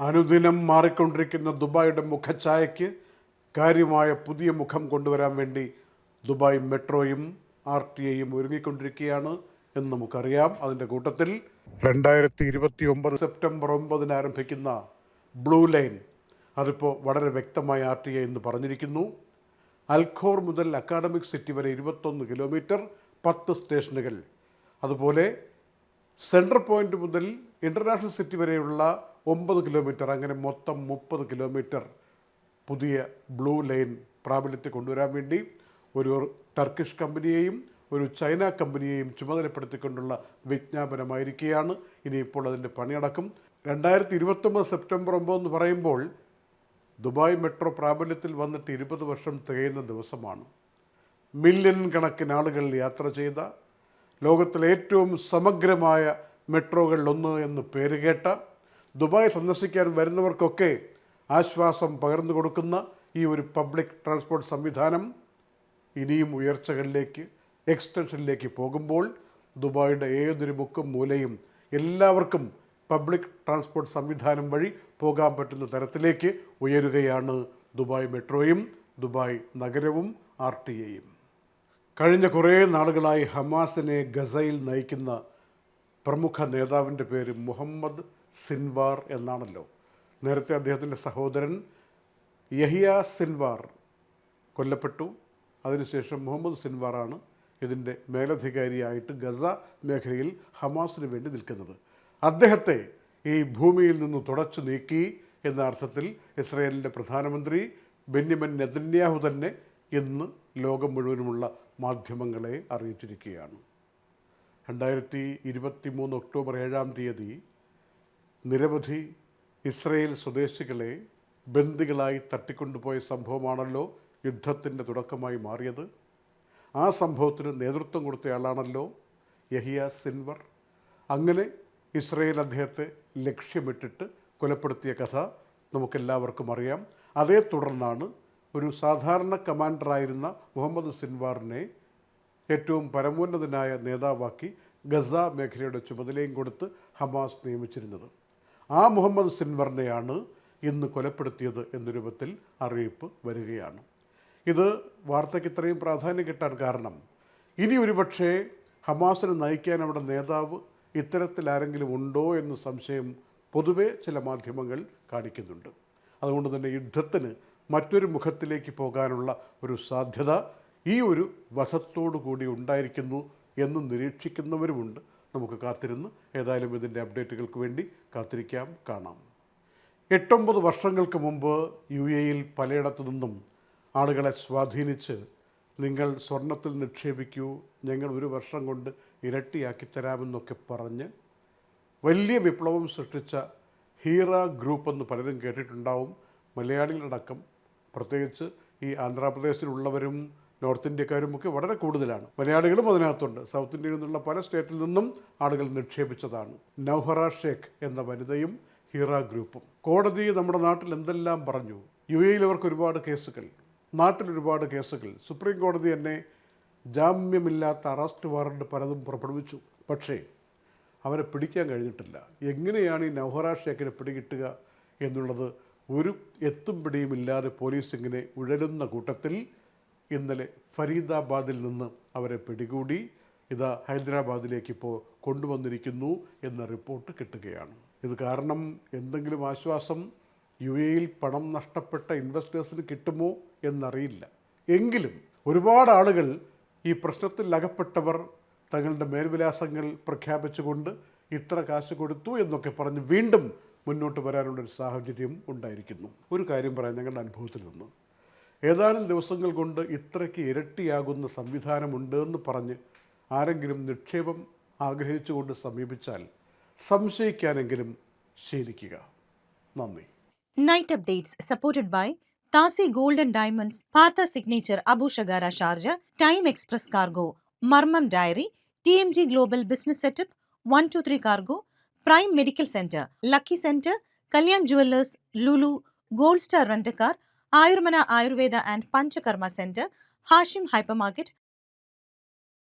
അനുദിനം മാറിക്കൊണ്ടിരിക്കുന്ന ദുബായിയുടെ മുഖഛായയ്ക്ക് കാര്യമായ പുതിയ മുഖം കൊണ്ടുവരാൻ വേണ്ടി ദുബായ് മെട്രോയും ആർ ടി ഐയും ഒരുങ്ങിക്കൊണ്ടിരിക്കുകയാണ് എന്ന് നമുക്കറിയാം. അതിന്റെ കൂട്ടത്തിൽ രണ്ടായിരത്തി ഇരുപത്തി ഒമ്പത് സെപ്റ്റംബർ ഒമ്പതിന് ആരംഭിക്കുന്ന ബ്ലൂ ലൈൻ അതിപ്പോൾ വളരെ വ്യക്തമായി ആർ ടി ഐ എന്ന് പറഞ്ഞിരിക്കുന്നു. അൽഖോർ മുതൽ അക്കാഡമിക് സിറ്റി വരെ ഇരുപത്തൊന്ന് കിലോമീറ്റർ പത്ത് സ്റ്റേഷനുകൾ. അതുപോലെ സെൻട്രൽ പോയിന്റ് മുതൽ ഇന്റർനാഷണൽ സിറ്റി വരെയുള്ള ഒമ്പത് കിലോമീറ്റർ അങ്ങനെ മൊത്തം മുപ്പത് കിലോമീറ്റർ പുതിയ ബ്ലൂ ലൈൻ പ്രാബല്യത്തിൽ കൊണ്ടുവരാൻ വേണ്ടി ഒരു ടർക്കിഷ് കമ്പനിയെയും ഒരു ചൈന കമ്പനിയെയും ചുമതലപ്പെടുത്തിക്കൊണ്ടുള്ള വിജ്ഞാപനമായിരിക്കുകയാണ്. ഇനിയിപ്പോൾ അതിന്റെ പണിയടക്കും. രണ്ടായിരത്തി ഇരുപത്തൊമ്പത് സെപ്റ്റംബർ ഒമ്പത് എന്ന് പറയുമ്പോൾ ദുബായ് മെട്രോ പ്രാബല്യത്തിൽ വന്നിട്ട് ഇരുപത് വർഷം തികയുന്ന ദിവസമാണ്. മില്യൺ കണക്കിന് ആളുകൾ യാത്ര ചെയ്ത ലോകത്തിലെ ഏറ്റവും സമഗ്രമായ മെട്രോകളിലൊന്ന് എന്ന് പേരുകേട്ട ദുബായ് സന്ദർശിക്കാൻ വരുന്നവർക്കൊക്കെ ആശ്വാസം പകർന്നു കൊടുക്കുന്ന ഈ ഒരു പബ്ലിക് ട്രാൻസ്പോർട്ട് സംവിധാനം ഇനിയും ഉയർച്ചകളിലേക്ക് എക്സ്റ്റൻഷനിലേക്ക് പോകുമ്പോൾ ദുബായിയുടെ ഏതൊരു മുക്കും മൂലയും എല്ലാവർക്കും പബ്ലിക് ട്രാൻസ്പോർട്ട് സംവിധാനം വഴി പോകാൻ പറ്റുന്ന തരത്തിലേക്ക് ഉയരുകയാണ് ദുബായ് മെട്രോയും ദുബായ് നഗരവും ആർ ടി എയും. കഴിഞ്ഞ കുറേ നാളുകളായി ഹമാസിനെ ഗസയിൽ നയിക്കുന്ന പ്രമുഖ നേതാവിന്റെ പേര് മുഹമ്മദ് സിൻവാർ എന്നാണല്ലോ. നേരത്തെ അദ്ദേഹത്തിന്റെ സഹോദരൻ യഹിയ സിൻവാർ കൊല്ലപ്പെട്ടു. അതിനുശേഷം മുഹമ്മദ് സിൻവാറാണ് ഇതിന്റെ മേലധികാരിയായിട്ട് ഗസ മേഖലയിൽ ഹമാസിന് വേണ്ടി നിൽക്കുന്നത്. അദ്ദേഹത്തെ ഈ ഭൂമിയിൽ നിന്ന് തുടച്ചു നീക്കി എന്ന അർത്ഥത്തിൽ ഇസ്രയേലിന്റെ പ്രധാനമന്ത്രി ബെന്യമിൻ നെതന്യാഹു തന്നെ ഇന്ന് ലോകം മുഴുവനുമുള്ള മാധ്യമങ്ങളെ അറിയിച്ചിരിക്കുകയാണ്. രണ്ടായിരത്തി ഇരുപത്തി മൂന്ന് ഒക്ടോബർ ഏഴാം തീയതി നിരവധി ഇസ്രയേൽ സ്വദേശികളെ ബന്ദികളായി തട്ടിക്കൊണ്ടുപോയ സംഭവമാണല്ലോ യുദ്ധത്തിന്റെ തുടക്കമായി മാറിയത്. ആ സംഭവത്തിന് നേതൃത്വം കൊടുത്തയാളാണല്ലോ യഹിയ സിൻവർ. അങ്ങനെ ഇസ്രയേൽ അദ്ദേഹത്തെ ലക്ഷ്യമിട്ടിട്ട് കൊലപ്പെടുത്തിയ കഥ നമുക്കെല്ലാവർക്കും അറിയാം. അതേ തുടർന്നാണ് ഒരു സാധാരണ കമാൻഡറായിരുന്ന മുഹമ്മദ് സിൻവാറിനെ ഏറ്റവും പരമോന്നതനായ നേതാവാക്കി ഗസ മേഖലയുടെ ചുമതലയും കൊടുത്ത് ഹമാസ് നിയമിച്ചിരുന്നത്. ആ മുഹമ്മദ് സിൻവറിനെയാണ് ഇന്ന് കൊലപ്പെടുത്തിയത് എന്ന രൂപത്തിൽ അറിയിപ്പ് വരികയാണ്. ഇത് വാർത്തയ്ക്ക് ഇത്രയും പ്രാധാന്യം കിട്ടാൻ കാരണം ഇനി ഒരുപക്ഷേ ഹമാസിനെ നയിക്കാൻ അവിടെ നേതാവ് ഇത്തരത്തിൽ ആരെങ്കിലും ഉണ്ടോ എന്ന സംശയം പൊതുവെ ചില മാധ്യമങ്ങൾ കാണിക്കുന്നുണ്ട്. അതുകൊണ്ട് തന്നെ യുദ്ധത്തിന് മറ്റൊരു മുഖത്തിലേക്ക് പോകാനുള്ള ഒരു സാധ്യത ഈ ഒരു വശത്തോടു കൂടി ഉണ്ടായിരിക്കുന്നു എന്ന് നിരീക്ഷിക്കുന്നവരുമുണ്ട്. നമുക്ക് കാത്തിരുന്ന്. ഏതായാലും ഇതിന്റെ അപ്ഡേറ്റുകൾക്ക് വേണ്ടി കാത്തിരിക്കാം കാണാം. എട്ടൊമ്പത് വർഷങ്ങൾക്ക് മുമ്പ് യു എയിൽ പലയിടത്തു നിന്നും ആളുകളെ സ്വാധീനിച്ച് നിങ്ങൾ സ്വർണത്തിൽ നിക്ഷേപിക്കൂ ഞങ്ങൾ ഒരു വർഷം കൊണ്ട് ഇരട്ടിയാക്കി തരാമെന്നൊക്കെ പറഞ്ഞ് വലിയ വിപ്ലവം സൃഷ്ടിച്ച ഹീറ ഗ്രൂപ്പ് എന്ന് പലരും കേട്ടിട്ടുണ്ടാവും. മലയാളികളടക്കം പ്രത്യേകിച്ച് ഈ ആന്ധ്രാപ്രദേശിലുള്ളവരും നോർത്ത് ഇന്ത്യക്കാരും ഒക്കെ വളരെ കൂടുതലാണ്. മലയാളികളും അതിനകത്തുണ്ട്. സൗത്ത് ഇന്ത്യയിൽ നിന്നുള്ള പല സ്റ്റേറ്റിൽ നിന്നും ആളുകൾ നിക്ഷേപിച്ചതാണ്. നൗഹറ ഷേഖ് എന്ന വനിതയും ഹീറ ഗ്രൂപ്പും. കോടതി നമ്മുടെ നാട്ടിൽ എന്തെല്ലാം പറഞ്ഞു? യു എയിൽ അവർക്ക് ഒരുപാട് കേസുകൾ. നാട്ടിൽ ഒരുപാട് കേസുകൾ. സുപ്രീം കോടതി തന്നെ ജാമ്യമില്ലാത്ത അറസ്റ്റ് വാറണ്ട് പലതും പുറപ്പെടുവിച്ചു. പക്ഷേ അവരെ പിടിക്കാൻ കഴിഞ്ഞിട്ടില്ല. എങ്ങനെയാണ് ഈ നൗഹറ ഷേഖിനെ പിടികിട്ടുക എന്നുള്ളത് ഒരു എത്തും പിടിയുമില്ലാതെ പോലീസ് ഇങ്ങനെ ഉഴലുന്ന കൂട്ടത്തിൽ ഇന്നലെ ഫരീദാബാദിൽ നിന്ന് അവരെ പിടികൂടി ഇത് ഹൈദരാബാദിലേക്ക് ഇപ്പോൾ കൊണ്ടുവന്നിരിക്കുന്നു എന്ന റിപ്പോർട്ട് കിട്ടുകയാണ്. ഇത് കാരണം എന്തെങ്കിലും ആശ്വാസം യു എയിൽ പണം നഷ്ടപ്പെട്ട ഇൻവെസ്റ്റേഴ്സിന് കിട്ടുമോ എന്നറിയില്ല. എങ്കിലും ഒരുപാട് ആളുകൾ ഈ പ്രശ്നത്തിൽ അകപ്പെട്ടവർ തങ്ങളുടെ മേൽവിലാസങ്ങൾ പ്രഖ്യാപിച്ചുകൊണ്ട് ഇത്ര കാശ് കൊടുത്തു എന്നൊക്കെ പറഞ്ഞ് വീണ്ടും മുന്നോട്ട് വരാനുള്ളൊരു സാഹചര്യം ഉണ്ടായിരിക്കുന്നു. ഒരു കാര്യം പറയാൻ ഞങ്ങളുടെ അനുഭവത്തിൽ നിന്ന്. ഏതാനും ദിവസങ്ങൾ കൊണ്ട് ഇത്രയ്ക്ക് ഇരട്ടിയാകുന്ന സംവിധാനമുണ്ട് എന്ന് പറഞ്ഞ് ആരെങ്കിലും നിക്ഷേപം ആഗ്രഹിച്ചുകൊണ്ട് സമീപിച്ചാൽ സംശയിക്കാനെങ്കിലും ശീലിക്കുക. നന്ദി. നൈറ്റ് അപ്ഡേറ്റ്സ് സപ്പോർട്ടഡ് ബൈ താസി ഗോൾഡൻ ഡയമണ്ട്സ് പാർത്ത signature Abu Shagara Sharjah time express cargo മർമ്മം dairy T M G global business setup one two three cargo prime medical centre lucky centre Kalyan jewellers Lulu gold star rent car Ayurmana Ayurveda and Panchakarma Center, Hashim Hypermarket,